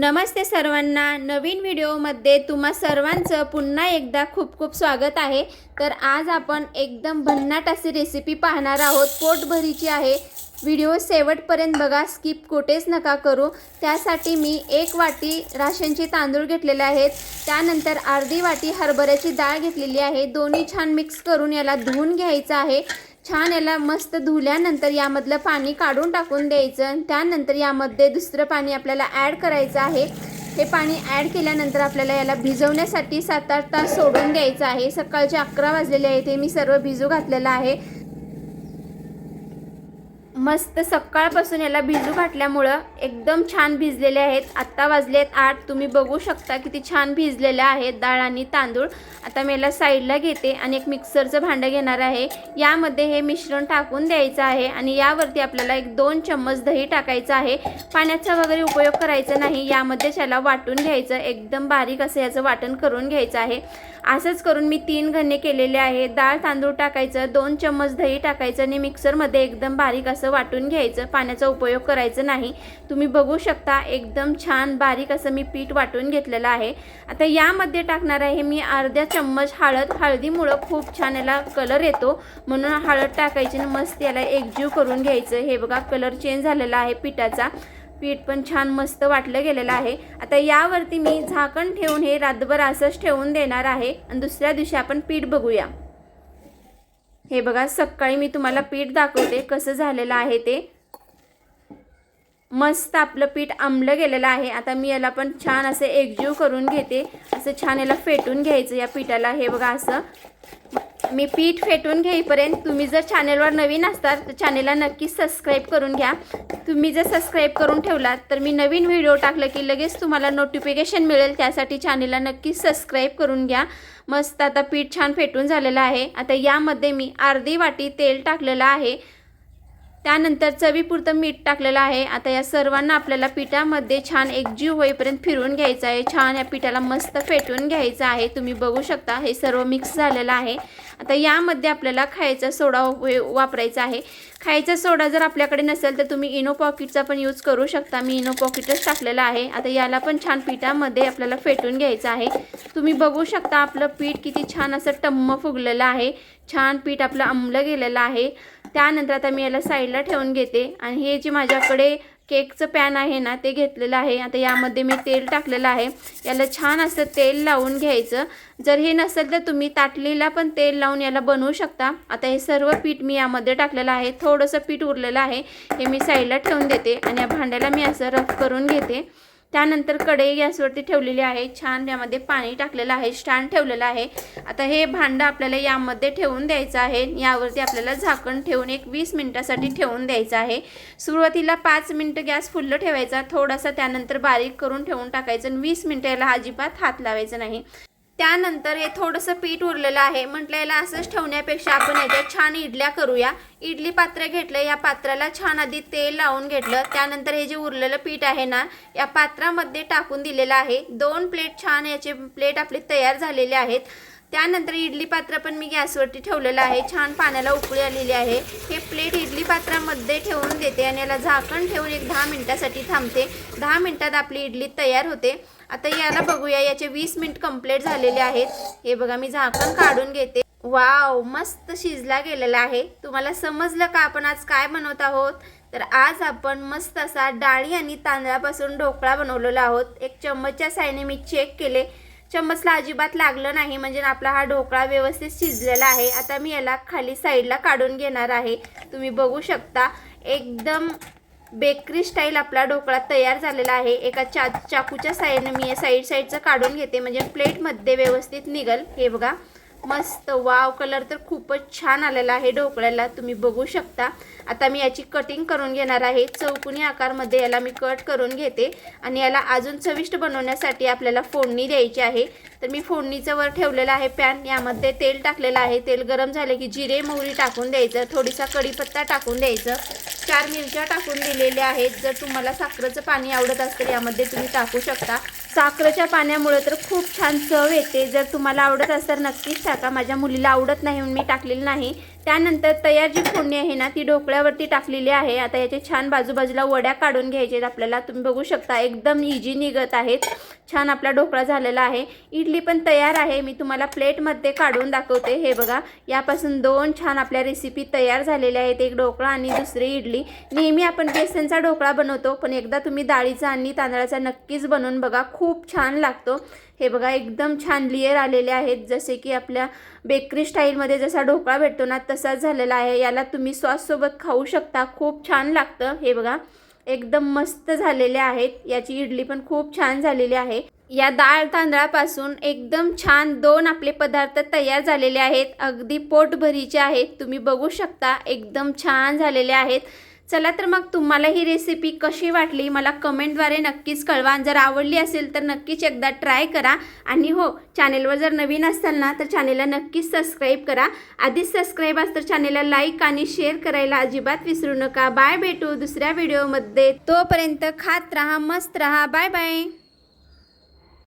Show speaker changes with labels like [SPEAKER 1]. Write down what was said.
[SPEAKER 1] नमस्ते सर्वांना. नवीन व्हिडिओमध्ये तुम्हा सर्वांचं पुन्हा एकदा खूप खूप स्वागत आहे. तर आज आपण एकदम भन्नाट अशी रेसिपी पाहणार आहोत. पोटभरीची आहे. व्हिडिओ शेवटपर्यंत बघा. स्किप कुठेच नका करू. त्यासाठी मी एक वाटी राशनचे तांदूळ घेतलेले आहेत. त्यानंतर अर्धी वाटी हरभऱ्याची डाळ घेतलेली आहे. दोन्ही छान मिक्स करून याला धुवून घ्यायचं आहे. छान याला मस्त धुल्यानंतर यामधलं पाणी काढून टाकून द्यायचं. आणि त्यानंतर यामध्ये दुसरं पाणी आपल्याला ॲड करायचं आहे. हे पाणी ॲड केल्यानंतर आपल्याला याला भिजवण्यासाठी सात आठ तास सोडून द्यायचं आहे. सकाळचे अकरा वाजलेले आहे ते मी सर्व भिजू घातलेलं आहे. मस्त सकाळपासून याला भिजू घातल्यामुळं एकदम छान भिजलेले आहेत. आत्ता वाजलेत आठ. तुम्ही बघू शकता किती छान भिजलेल्या आहेत डाळ आणि तांदूळ. आता मी याला साईडला घेते आणि एक मिक्सरचं भांडं घेणार आहे. यामध्ये हे मिश्रण टाकून द्यायचं आहे आणि यावरती आपल्याला एक दोन चम्मच दही टाकायचं आहे. पाण्याचा वगैरे उपयोग करायचा नाही. यामध्येच याला वाटून घ्यायचं. एकदम बारीक असं याचं वाटण करून घ्यायचं आहे. असंच करून मी तीन घणे केलेले आहे. डाळ तांदूळ टाकायचं दोन चम्मच दही टाकायचं आणि मिक्सरमध्ये एकदम बारीक असं वाटून घ्यायचं. पाण्याचा उपयोग करायचा नाही. तुम्ही बघू शकता एकदम छान बारीक असं मी पीठ वाटून घेतलेलं आहे. आता यामध्ये टाकणार आहे मी अर्ध्या चम्मच हळद. हळदीमुळं खूप छान याला कलर येतो. म्हणून हळद टाकायची आणि मस्त याला एकजीव करून घ्यायचं. हे बघा कलर चेंज झालेला आहे पिठाचा. पीठ पण छान मस्त वाटलं गेलेलं आहे. आता यावरती मी झाकण ठेवून हे रातभर असंच ठेवून देणार आहे. आणि दुसऱ्या दिवशी आपण पीठ बघूया. हे बघा सकाळी मी तुम्हाला पीठ दाखवते कसं झालेलं आहे ते. मस्त आपलं पीठ आंबलं गेलेलं आहे. आता मी याला पण छान असं एकजीव करून घेते. असं छान याला फेटून घ्यायचं या पिठाला. हे बघा असं. मी पीठ फेटून घेईपर्यंत तुम्ही जर चॅनेलवर नवीन असतात तर चॅनेलला नक्कीच सबस्क्राईब करून घ्या. तुम्ही जर सबस्क्राईब करून ठेवलात तर मी नवीन व्हिडिओ टाकलं की लगेच तुम्हाला नोटिफिकेशन मिळेल. त्यासाठी चॅनेलला नक्कीच सबस्क्राईब करून घ्या. मस्त आता पीठ छान फेटून झालेलं आहे. आता यामध्ये मी अर्धी वाटी तेल टाकलेलं आहे. त्यानंतर चवीपुरतं मीठ टाकलेलं आहे. आता या सर्वांना आपल्याला पिठामध्ये छान एकजीव होईपर्यंत फिरवून घ्यायचं आहे. छान या पिठाला मस्त फेटून घ्यायचं आहे. तुम्ही बघू शकता हे सर्व मिक्स झालेलं आहे. आता यामध्ये आपल्याला खायचा सोडा वापरायचा आहे. खायचा सोडा जर आपल्याकडे नसेल तर तुम्ही इनो पॉकेटचा पण यूज करू शकता. मी इनो पॉकेटच टाकलेला आहे. आता याला पण छान पिठामध्ये आपल्याला फेटून घ्यायचं आहे. तुम्ही बघू शकता आपलं पीठ किती छान असं टम्म फुगलेलं आहे. छान पीठ आपलं आंबलं गेलेलं आहे. त्यानंतर आता मी याला साईडला ठेवून घेते. आणि हे जे माझ्याकडे केकचं पॅन आहे ना ते घेतलेलं आहे. आता यामध्ये मी तेल टाकलेलं आहे. याला छान असं तेल लावून घ्यायचं. जर हे नसेल तर तुम्ही ताटलीला पण तेल लावून याला बनवू शकता. आता हे सर्व पीठ मी यामध्ये टाकलेलं आहे. थोडंसं पीठ उरलेलं आहे. हे मी साईडला ठेवून देते आणि या भांड्याला मी असं रफ करून घेते. त्यानंतर कढई गॅसवरती ठेवलेली आहे. छान यामध्ये पाणी टाकलेलं आहे. स्टँड ठेवलेलं आहे. आता हे भांडं आपल्याला यामध्ये ठेवून द्यायचं आहे. यावरती आपल्याला झाकण ठेवून एक वीस मिनटासाठी ठेवून द्यायचं आहे. सुरुवातीला पाच मिनटं गॅस फुल्ल ठेवायचा. थोडासा त्यानंतर बारीक करून ठेवून टाकायचं आणि वीस मिनटं याला अजिबात हात लावायचं नाही. त्यानंतर हे थोडंसं पीठ उरलेलं आहे. म्हटलं याला असंच ठेवण्यापेक्षा आपण याच्यात छान इडल्या करूया. इडली पात्र घेतलं या पात्राला छान आधी तेल लावून घेतलं. त्यानंतर हे जे उरलेलं पीठ आहे ना या पात्रामध्ये टाकून दिलेलं आहे. दोन प्लेट छान याचे प्लेट आपले तयार झालेले आहेत. त्यानंतर इडली पात्र पण मी गॅसवरती ठेवलेलं आहे. छान पाण्याला उकळी आलेली आहे. हे प्लेट इडली पात्रामध्ये ठेवून देते आणि याला झाकण ठेवून एक दहा मिनटासाठी थांबते. दहा मिनटात आपली इडली तयार होते. आता याला बघूया याचे वीस मिनिट कंप्लीट झालेले आहेत. हे बघा मी झाकण काढून घेते. वाव मस्त शिजला गेलेला आहे. तुम्हाला समजलं का आपण आज काय बनवत आहोत? तर आज आपण मस्त असा डाळी आणि तांदळापासून ढोकळा बनवलेला आहोत. एक चम्मचच्या सायने मी चेक केले. चम्मचला अजिबात लागलं नाही म्हणजे आपला हा ढोकळा व्यवस्थित शिजलेला आहे. आता मी याला खाली साईडला काढून घेणार आहे. तुम्ही बघू शकता एकदम बेकरी स्टाईल आपला ढोकळा तयार झालेला आहे. एका चा चाकूच्या साईडने मी साईड साईडचं काढून घेते. म्हणजे प्लेटमध्ये व्यवस्थित निघल. हे बघा. मस्त वाव कलर तर खूपच छान आलेला आहे ढोकळ्याला तुम्ही बघू शकता. आता मी याची कटिंग करून घेणार आहे. चौकोनी आकारमध्ये याला मी कट करून घेते. आणि याला अजून चविष्ट बनवण्यासाठी आपल्याला फोडणी द्यायची आहे. तर मी फोडणीचं वर ठेवलेलं आहे पॅन. यामध्ये तेल टाकलेलं आहे. तेल गरम झाले की जिरे मोहरी टाकून द्यायचं. थोडीसा कढीपत्ता टाकून द्यायचं. चार मिरच्या टाकून दिलेल्या आहेत. जर तुम्हाला साखरेचं पाणी आवडत असेल यामध्ये तुम्ही टाकू शकता. साखरेच्या पाण्यामुळे तर खूप छान चव येते. जर तुम्हाला आवडत असेल तर नक्कीच टाका. माझ्या मुलीला आवडत नाही म्हणून मी टाकलेली नाही. त्यानंतर तयार जी फोडणी आहे ना ती ढोकळ्यावरती टाकलेली आहे. आता याचे छान बाजूबाजूला वड्या काढून घ्यायचे आहेत आपल्याला. तुम्ही बघू शकता एकदम इजी निघत आहेत. छान आपला ढोकळा झालेला आहे. इडली पण तयार आहे. मी तुम्हाला प्लेटमध्ये काढून दाखवते. हे बघा यापासून दोन छान आपल्या रेसिपी तयार झालेल्या आहेत. एक ढोकळा आणि दुसरी इडली. नेहमी आपण बेसनचा ढोकळा बनवतो पण एकदा तुम्ही डाळीचा आणि तांदळाचा नक्कीच बनवून बघा. खूप छान लागतो. हे बघा एकदम छान लेअर आलेले आहेत. जसे की आपल्या बेकरी स्टाईलमध्ये जसा ढोकळा भेटतो ना तसाच झालेला आहे. याला तुम्ही सॉससोबत खाऊ शकता. खूप छान लागतं. हे बघा एकदम मस्त झालेले आहेत. याची इडली पण खूप छान झालेली आहे. या डाळ तांदळापासून एकदम छान दोन आपले पदार्थ तयार झालेले आहेत. अगदी पोटभरीचे आहेत. तुम्ही बघू शकता एकदम छान झालेले आहेत. चला तर मग तुम्हाला ही रेसिपी कशी वाटली मला कमेंटद्वारे नक्कीच कळवा. जर आवडली असेल तर नक्कीच एकदा ट्राय करा. आणि हो चॅनेलवर जर नवीन असाल ना तर चॅनेलला नक्कीच सबस्क्राईब करा. आधीच सबस्क्राईब असतं चॅनेलला लाईक आणि शेअर करायला अजिबात विसरू नका. बाय भेटू दुसऱ्या व्हिडिओमध्ये तोपर्यंत खात राहा मस्त राहा. Bye bye